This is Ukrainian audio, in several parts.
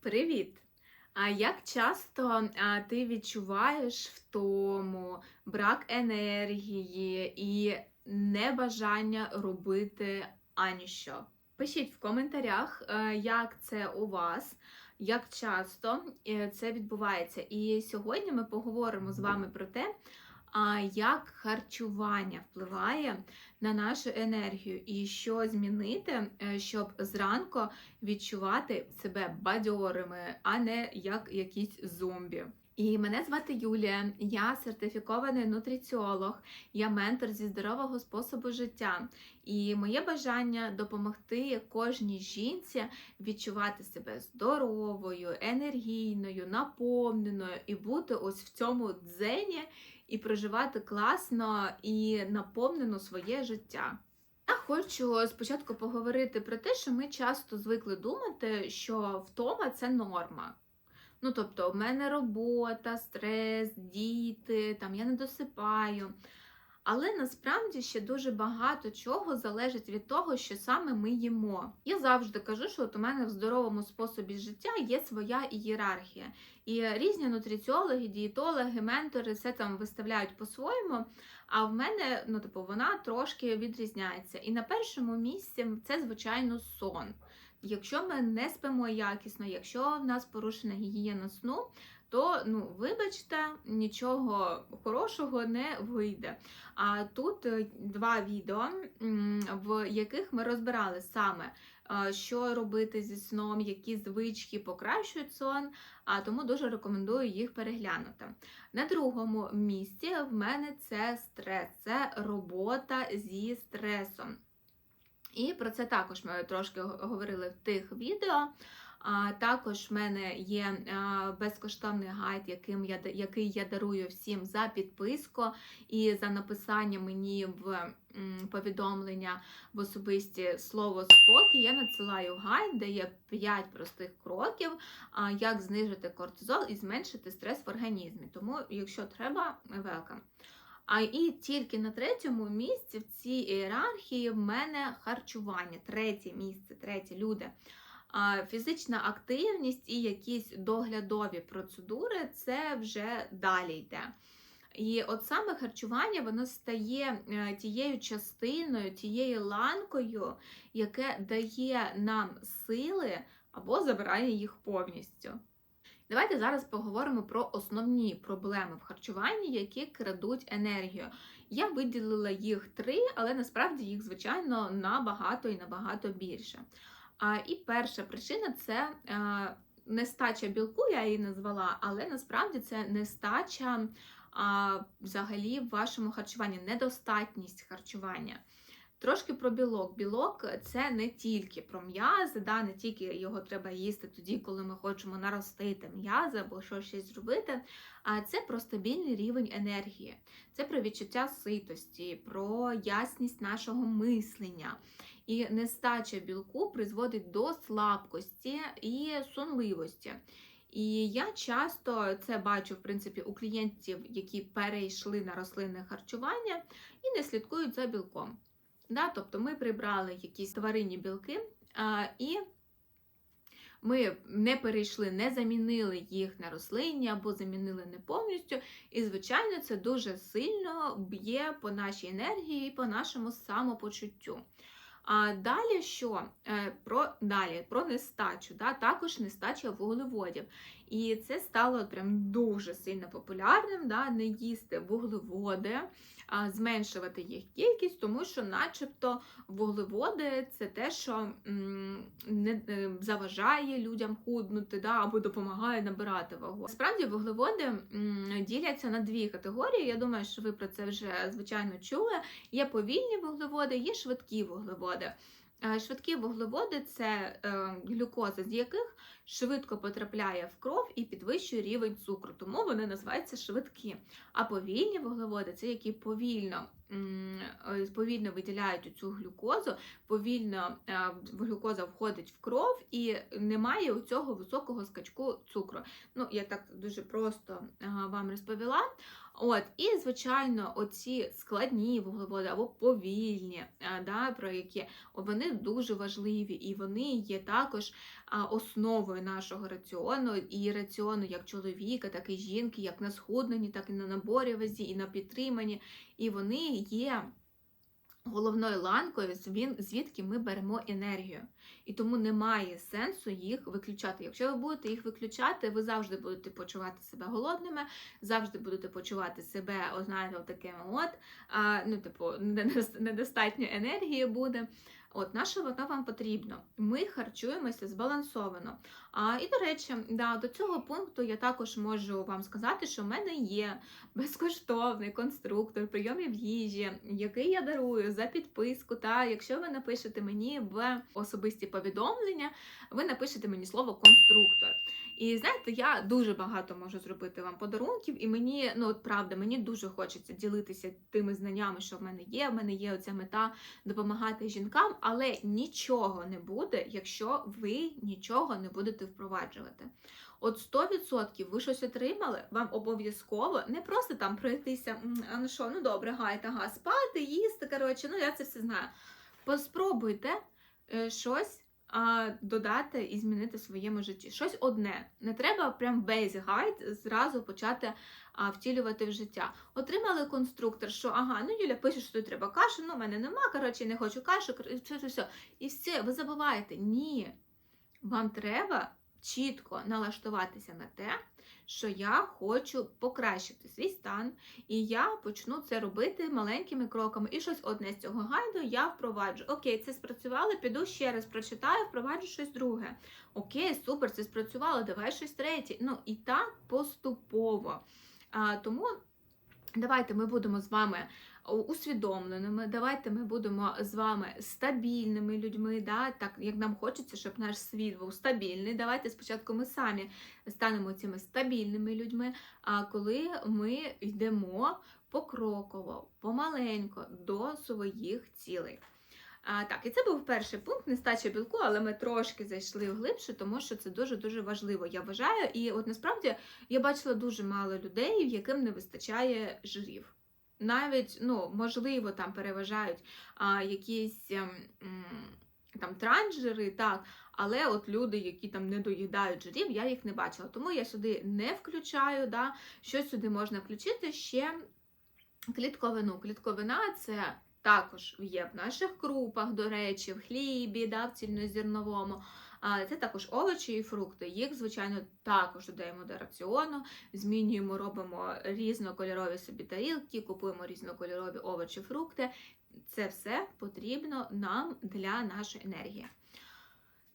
Привіт! А як часто а, ти відчуваєш втому, брак енергії і небажання робити аніщо? Пишіть в коментарях, е, як це у вас, як часто е, це відбувається. І сьогодні ми поговоримо з вами про те, а як харчування впливає на нашу енергію, і що змінити, е, щоб зранку відчувати себе бадьорими, а не як якісь зомбі. І мене звати Юлія, я сертифікований нутриціолог, я ментор зі здорового способу життя. І моє бажання допомогти кожній жінці відчувати себе здоровою, енергійною, наповненою і бути ось в цьому дзені і проживати класно і наповнено своє життя. Я хочу спочатку поговорити про те, що ми часто звикли думати, що втома це норма. Ну, тобто, в мене робота, стрес, діти, там я не досипаю. Але насправді ще дуже багато чого залежить від того, що саме ми їмо. Я завжди кажу, що от у мене в здоровому способі життя є своя ієрархія. І різні нутриціологи, дієтологи, ментори все там виставляють по-своєму. А в мене, ну типу, вона трошки відрізняється. І на першому місці це, звичайно, сон. Якщо ми не спимо якісно, якщо в нас порушена гігієна сну, то ну, вибачте, нічого хорошого не вийде. А тут е, два відео, в яких ми розбирали саме, е, що робити зі сном, які звички покращують сон, а тому дуже рекомендую їх переглянути. На другому місці в мене це стрес, це робота зі стресом. І про це також ми трошки говорили в тих відео. А також в мене є безкоштовний гайд, яким я який я дарую всім за підписку і за написання мені в повідомлення в особисті слово спокій. Я надсилаю гайд, де є 5 простих кроків, як знижити кортизол і зменшити стрес в організмі. Тому, якщо треба, welcome. А і тільки на третьому місці в цій ієрархії в мене харчування. Третє місце, третє люди. Фізична активність і якісь доглядові процедури це вже далі йде. І от саме харчування воно стає е, тією частиною, тією ланкою, яке дає нам сили або забирає їх повністю. Давайте зараз поговоримо про основні проблеми в харчуванні, які крадуть енергію. Я виділила їх три, але насправді їх, звичайно, набагато і набагато більше. А, І перша причина це е, нестача білку, я її назвала, але насправді це нестача а, взагалі в вашому харчуванні, недостатність харчування. Трошки про білок. Білок це не тільки про м'язи, да, не тільки його треба їсти тоді, коли ми хочемо наростити м'язи або що щось зробити. А це про стабільний рівень енергії, це про відчуття ситості, про ясність нашого мислення. І нестача білку призводить до слабкості і сонливості. І я часто це бачу, в принципі, у клієнтів, які перейшли на рослинне харчування і не слідкують за білком. Да? Тобто ми прибрали якісь тваринні білки а, і ми не перейшли, не замінили їх на рослинні або замінили не повністю. І, звичайно, це дуже сильно б'є по нашій енергії і по нашому самопочуттю. А далі що? Е, про далі, про нестачу, да? також нестача вуглеводів. І це стало прям дуже сильно популярним, да? не їсти вуглеводи, а зменшувати їх кількість, тому що, начебто, вуглеводи це те, що не е, заважає людям худнути, да? або допомагає набирати вагу. Справді, вуглеводи діляться на дві категорії. Я думаю, що ви про це вже звичайно чули. Є повільні вуглеводи, є швидкі вуглеводи. Е, швидкі вуглеводи це е, глюкоза, з яких швидко потрапляє в кров і підвищує рівень цукру, тому вони називаються швидкі. А повільні вуглеводи це які повільно е, повільно виділяють цю глюкозу, повільно глюкоза входить в кров і немає у цього високого скачку цукру. Ну, Я так дуже просто вам розповіла. От, І, звичайно, оці складні вуглеводи або повільні, да, про які вони дуже важливі, і вони є також основою нашого раціону, і раціону як чоловіка, так і жінки, як на схудненні, так і на наборі вазі, і на підтриманні. І вони є головною ланкою, звідки ми беремо енергію. І тому немає сенсу їх виключати. Якщо ви будете їх виключати, ви завжди будете почувати себе голодними, завжди будете почувати себе, знаєте, такими от, ну, типу, недос- недостатньо енергії буде. От, на що воно вам потрібно? Ми харчуємося збалансовано. А, і, до речі, да, до цього пункту я також можу вам сказати, що в мене є безкоштовний конструктор прийомів їжі, який я дарую за підписку. Та якщо ви напишете мені в особисті повідомлення, ви напишете мені слово конструктор. І знаєте, я дуже багато можу зробити вам подарунків, і мені, ну от правда, мені дуже хочеться ділитися тими знаннями, що в мене є. В мене є оця мета допомагати жінкам, але нічого не буде, якщо ви нічого не будете впроваджувати. От 100% ви щось отримали, вам обов'язково не просто там пройтися, а ну що, ну добре, гай, ага, спати, їсти. Коротше, ну я це все знаю. Поспробуйте е, щось додати і змінити в своєму житті. Щось одне. Не треба прям весь гайд зразу почати втілювати в життя. Отримали конструктор, що ага, ну Юля пише, що тут треба кашу, ну в мене нема, коротше, не хочу кашу, все, все, все. І все, ви забуваєте. Ні. Вам треба чітко налаштуватися на те, що я хочу покращити свій стан, і я почну це робити маленькими кроками. І щось одне з цього гайду я впроваджу. Окей, це спрацювало, піду ще раз прочитаю, впроваджу щось друге. Окей, супер, це спрацювало, давай щось третє. Ну і так поступово. А, тому давайте ми будемо з вами усвідомленими, давайте ми будемо з вами стабільними людьми, да, так як нам хочеться, щоб наш світ був стабільний. Давайте спочатку ми самі станемо цими стабільними людьми, а коли ми йдемо покроково, помаленько до своїх цілей. А, так, і це був перший пункт нестача білку, але ми трошки зайшли вглибше, тому що це дуже-дуже важливо, я вважаю. І от насправді я бачила дуже мало людей, яким не вистачає жирів. Навіть, ну, можливо, там переважають а, якісь ем, м, там трансжири, так, але от люди, які там не доїдають жирів, я їх не бачила. Тому я сюди не включаю. Да. Що сюди можна включити? Ще клітковину. Клітковина це також є в наших крупах, до речі, в хлібі, да, в цільнозерновому. А це також овочі і фрукти. Їх, звичайно, також додаємо до раціону, змінюємо, робимо різнокольорові собі тарілки, купуємо різнокольорові овочі, фрукти. Це все потрібно нам для нашої енергії.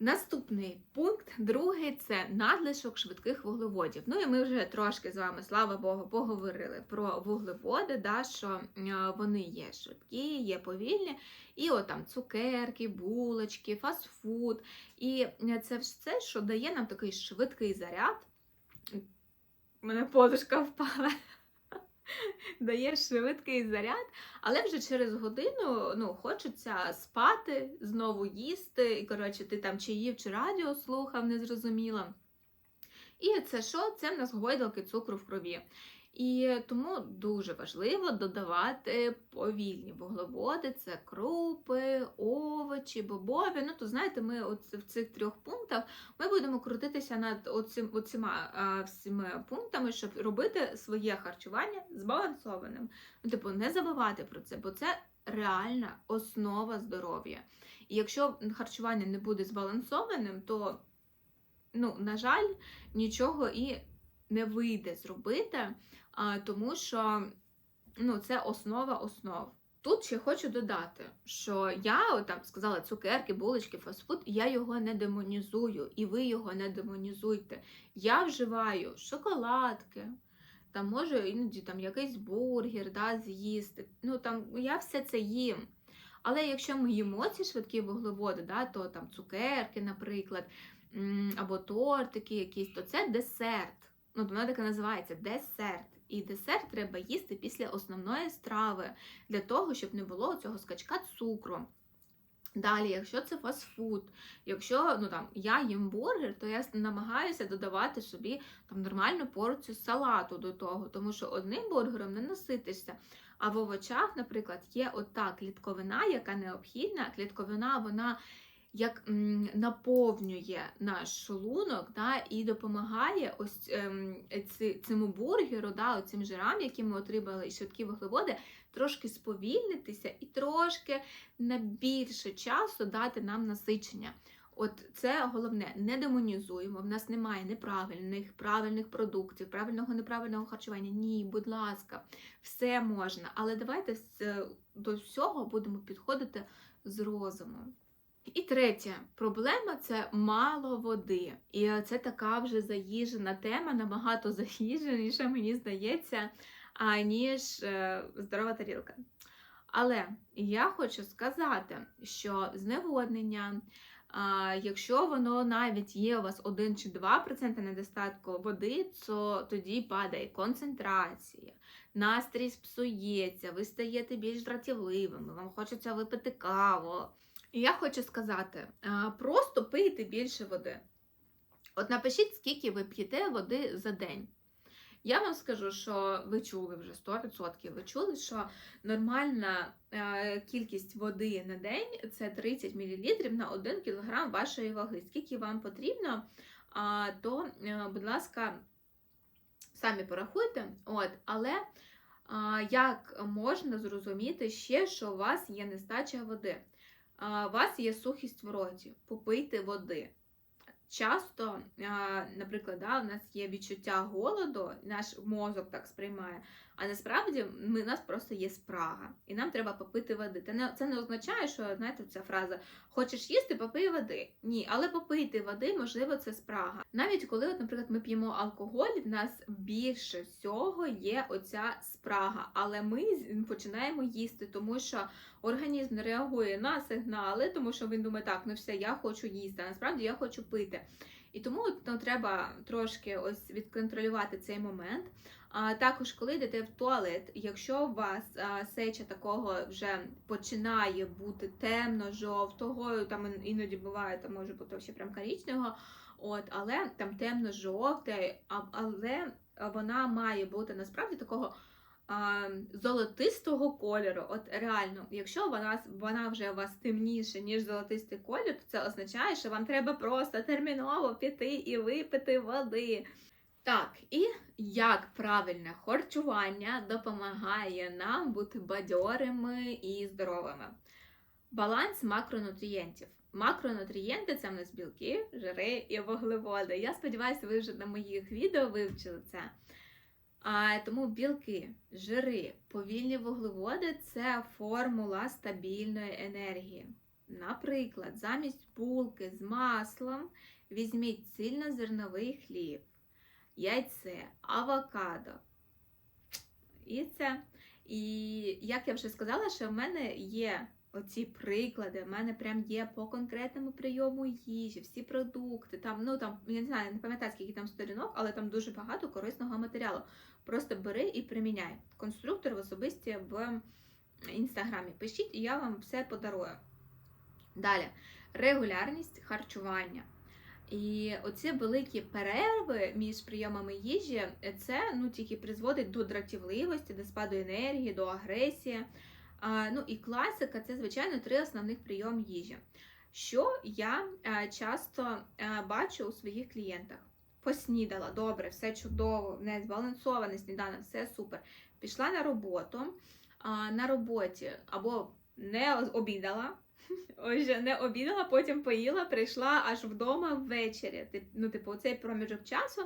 Наступний пункт, другий це надлишок швидких вуглеводів. Ну і ми вже трошки з вами, слава Богу, поговорили про вуглеводи, да, що е, вони є швидкі, є повільні, і от там цукерки, булочки, фастфуд. І це все, що дає нам такий швидкий заряд. У мене подушка впала. Дає швидкий заряд, але вже через годину ну, хочеться спати, знову їсти. І, коротше, ти там чи їв, чи радіо слухав, не зрозуміла. І це що? Це в нас гойдалки цукру в крові. І тому дуже важливо додавати повільні вуглеводи, це крупи, овочі, бобові. Ну, то знаєте, ми от в цих трьох пунктах ми будемо крутитися над оцим, оцима всіма пунктами, щоб робити своє харчування збалансованим. Ну, типу, не забувати про це, бо це реальна основа здоров'я. І якщо харчування не буде збалансованим, то, ну, на жаль, нічого і не вийде зробити, тому що ну, це основа основ. Тут ще хочу додати, що я там сказала цукерки, булочки, фастфуд, я його не демонізую, і ви його не демонізуйте. Я вживаю шоколадки, там можу іноді там якийсь бургер да, з'їсти. Ну там я все це їм. Але якщо ми їмо ці швидкі вуглеводи, да, то там цукерки, наприклад, або тортики якісь, то це десерт. Ну, вона так і називається десерт. І десерт треба їсти після основної страви, для того, щоб не було цього скачка цукру. Далі, якщо це фастфуд, якщо ну, там, я їм бургер, то я намагаюся додавати собі там, нормальну порцію салату до того, тому що одним бургером не наситишся. А в овочах, наприклад, є ота клітковина, яка необхідна. Клітковина, вона як наповнює наш шлунок да, і допомагає ось ем, цьому бургеру, да, цим жирам, які ми отримали, і швидкі вуглеводи, трошки сповільнитися і трошки на більше часу дати нам насичення. От це головне, не демонізуємо. В нас немає неправильних, правильних продуктів, правильного неправильного харчування. Ні, будь ласка, все можна. Але давайте до всього будемо підходити з розумом. І третя проблема це мало води. І це така вже заїжджена тема, набагато заїждженіша, мені здається, аніж е, здорова тарілка. Але я хочу сказати, що зневоднення, якщо воно навіть є у вас 1 чи 2% недостатку води, то тоді падає концентрація, настрій псується, ви стаєте більш дратівливими, вам хочеться випити каву. І я хочу сказати, просто пийте більше води. От напишіть, скільки ви п'єте води за день. Я вам скажу, що ви чули вже 100%. Ви чули, що нормальна е, кількість води на день це 30 мл на 1 кг вашої ваги. Скільки вам потрібно, то, е, будь ласка, самі порахуйте. От, але як можна зрозуміти ще, що у вас є нестача води? У вас є сухість в роті, попийте води. Часто, наприклад, да, у нас є відчуття голоду, наш мозок так сприймає, а насправді ми, у нас просто є спрага, і нам треба попити води. Це не, це не означає, що знаєте, ця фраза хочеш їсти, попий води. Ні, але попити води, можливо, це спрага. Навіть коли, от, наприклад, ми п'ємо алкоголь, в нас більше всього є оця спрага, але ми починаємо їсти, тому що організм реагує на сигнали, тому що він думає, так, ну все, я хочу їсти, а насправді я хочу пити. І тому ну, треба трошки ось відконтролювати цей момент. А також, коли йдете в туалет, якщо у вас а, сеча такого вже починає бути темно-жовтого, там іноді буває, там може бути ще прям коричневого, от, але там темно-жовте, але вона має бути насправді такого золотистого кольору. От реально, якщо вона, вона вже у вас темніше, ніж золотистий колір, то це означає, що вам треба просто терміново піти і випити води. Так, і як правильне харчування допомагає нам бути бадьорими і здоровими. Баланс макронутрієнтів. Макронутрієнти це в нас білки, жири і вуглеводи. Я сподіваюся, ви вже на моїх відео вивчили це. А, тому білки, жири, повільні вуглеводи це формула стабільної енергії. Наприклад, замість булки з маслом візьміть цільнозерновий хліб, яйце, авокадо. І це. І як я вже сказала, що в мене є оці приклади, в мене прям є по конкретному прийому їжі, всі продукти. Там, ну там, я не знаю, не пам'ятаю, скільки там сторінок, але там дуже багато корисного матеріалу. Просто бери і приміняй. Конструктор в особисті в інстаграмі. Пишіть, і я вам все подарую. Далі, регулярність харчування. І оці великі перерви між прийомами їжі, це ну, тільки призводить до дратівливості, до спаду енергії, до агресії. А, ну і класика це, звичайно, три основних прийом їжі. Що я е, часто е, бачу у своїх клієнтах. Поснідала, добре, все чудово, не збалансований сніданок, все супер. Пішла на роботу, а, на роботі або не обідала, Ось не обідала, потім поїла, прийшла аж вдома ввечері. Ну, типу, цей проміжок часу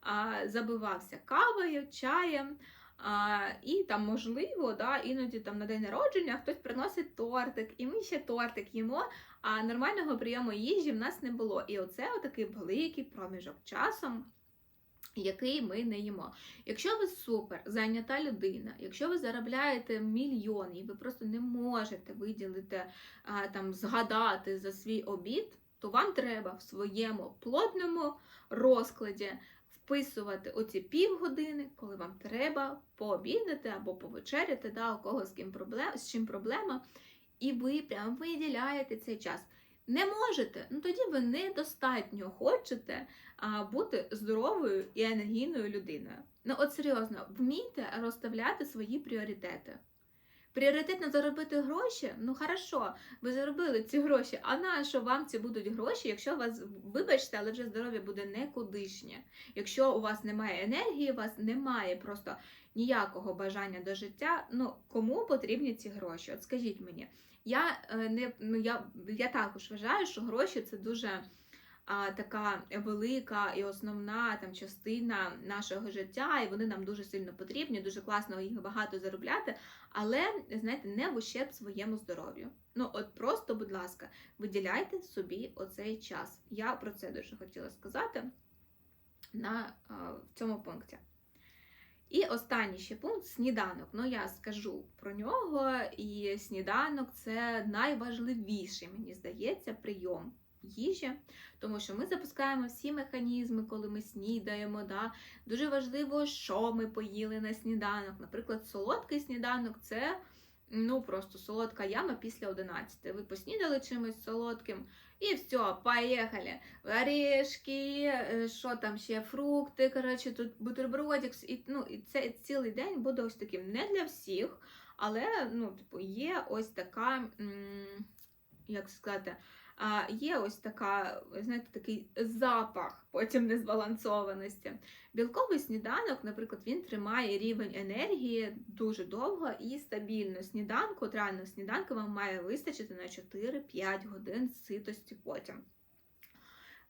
а, забивався кавою, чаєм. А, і там, можливо, да, іноді там на день народження хтось приносить тортик, і ми ще тортик їмо, а нормального прийому їжі в нас не було. І оце отакий великий проміжок часу, який ми не їмо. Якщо ви супер зайнята людина, якщо ви заробляєте мільйон і ви просто не можете виділити там згадати за свій обід, то вам треба в своєму плотному розкладі вписувати оці півгодини, коли вам треба пообідати або повечеряти, да, у кого з ким проблем, з чим проблема, і ви прям виділяєте цей час. Не можете, ну тоді ви недостатньо хочете а, бути здоровою і енергійною людиною. Ну, от серйозно, вмійте розставляти свої пріоритети. Пріоритетно заробити гроші? Ну хорошо, ви заробили ці гроші. А на що вам ці будуть гроші, якщо вас, вибачте, але вже здоров'я буде некудишнє. Якщо у вас немає енергії, у вас немає просто ніякого бажання до життя. Ну кому потрібні ці гроші? От скажіть мені, я е, не ну я, я також вважаю, що гроші це дуже а, така велика і основна там частина нашого життя, і вони нам дуже сильно потрібні, дуже класно їх багато заробляти, але знаєте, не в ущерб своєму здоров'ю. Ну от просто, будь ласка, виділяйте собі оцей час. Я про це дуже хотіла сказати на а, в цьому пункті. І останній ще пункт сніданок. Ну, я скажу про нього, і сніданок це найважливіший, мені здається, прийом їжі, тому що ми запускаємо всі механізми, коли ми снідаємо. Да? Дуже важливо, що ми поїли на сніданок. Наприклад, солодкий сніданок це ну просто солодка яма після 11. Ви поснідали чимось солодким, і все, поїхали. Орешки, е, що там ще, фрукти, коротше, тут бутербродик. І, ну, і це цілий день буде ось таким не для всіх, але ну, типу, є ось така, як сказати, є ось така, знаєте, такий запах потім незбалансованості. Білковий сніданок, наприклад, він тримає рівень енергії дуже довго і стабільно. Сніданку, от реально сніданку вам має вистачити на 4-5 годин ситості потім.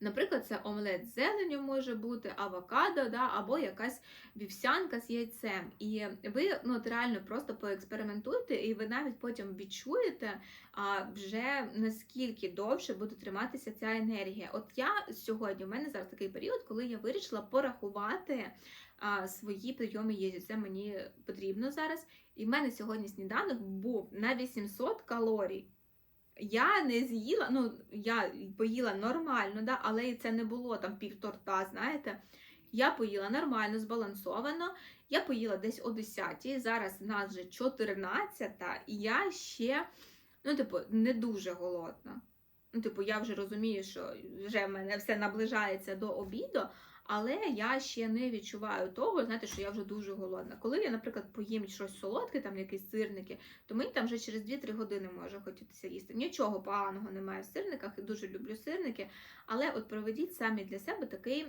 Наприклад, це омлет з зеленню може бути, авокадо, да, або якась вівсянка з яйцем. І ви ну, от реально просто поекспериментуйте, і ви навіть потім відчуєте а, вже наскільки довше буде триматися ця енергія. От я сьогодні, у мене зараз такий період, коли я вирішила порахувати а, свої прийоми їжі. Це мені потрібно зараз. І в мене сьогодні сніданок був на 800 калорій. Я не з'їла, ну, я поїла нормально, да, але це не було там пів торта, знаєте. Я поїла нормально, збалансовано. Я поїла десь о 10 зараз в нас вже 14 і я ще, ну, типу, не дуже голодна. Ну, типу, я вже розумію, що вже в мене все наближається до обіду, але я ще не відчуваю того, знаєте, що я вже дуже голодна. Коли я, наприклад, поїм щось солодке, там якісь сирники, то мені там вже через 2-3 години може хотітися їсти. Нічого поганого немає в сирниках, і дуже люблю сирники. Але от проведіть самі для себе такий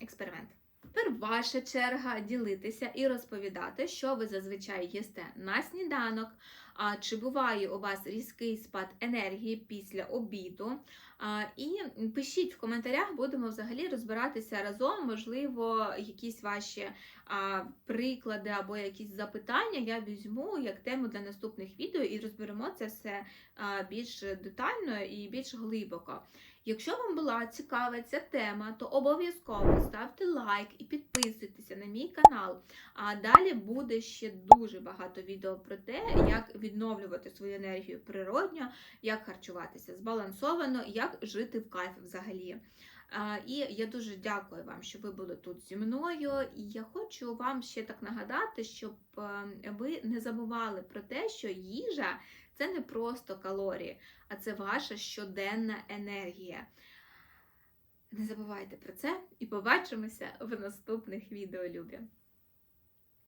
експеримент. Тепер ваша черга ділитися і розповідати, що ви зазвичай їсте на сніданок, а чи буває у вас різкий спад енергії після обіду. А, І пишіть в коментарях, будемо взагалі розбиратися разом. Можливо, якісь ваші а, приклади або якісь запитання я візьму як тему для наступних відео і розберемо це все а, більш детально і більш глибоко. Якщо вам була цікава ця тема, то обов'язково ставте лайк і підписуйтеся на мій канал. А далі буде ще дуже багато відео про те, як відновлювати свою енергію природньо, як харчуватися збалансовано, як жити в кайф взагалі. І я дуже дякую вам, що ви були тут зі мною. І я хочу вам ще так нагадати, щоб ви не забували про те, що їжа це не просто калорії, а це ваша щоденна енергія. Не забувайте про це і побачимося в наступних відео, любі!